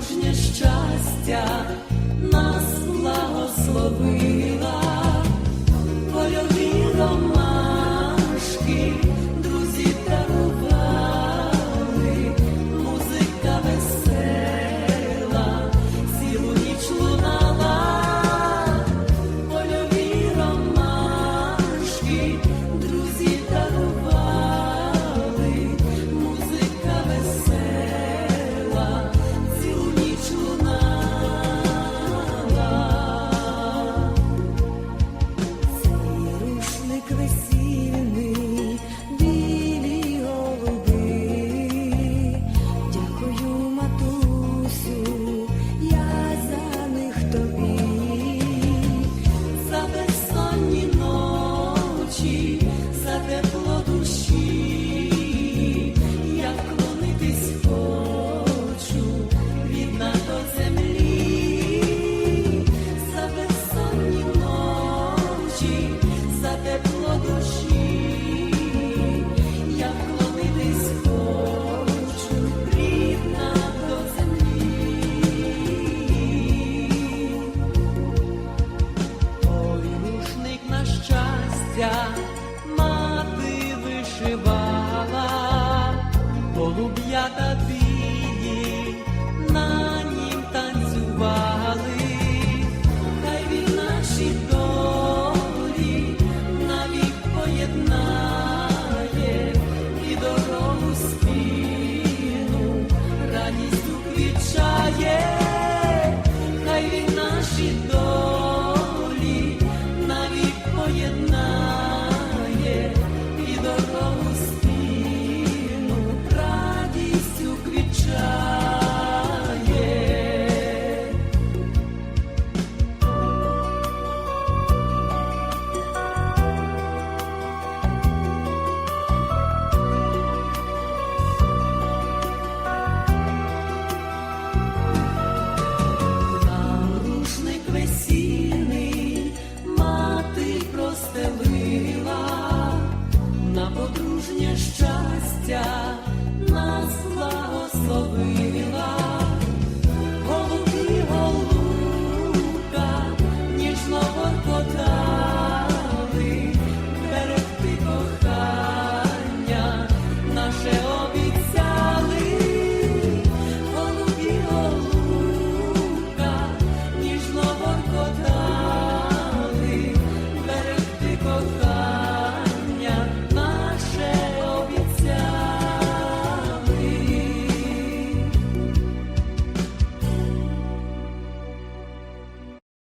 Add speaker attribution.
Speaker 1: дружнє щастя нас благослови. Щастя, мати вишивала, голуб'ята білі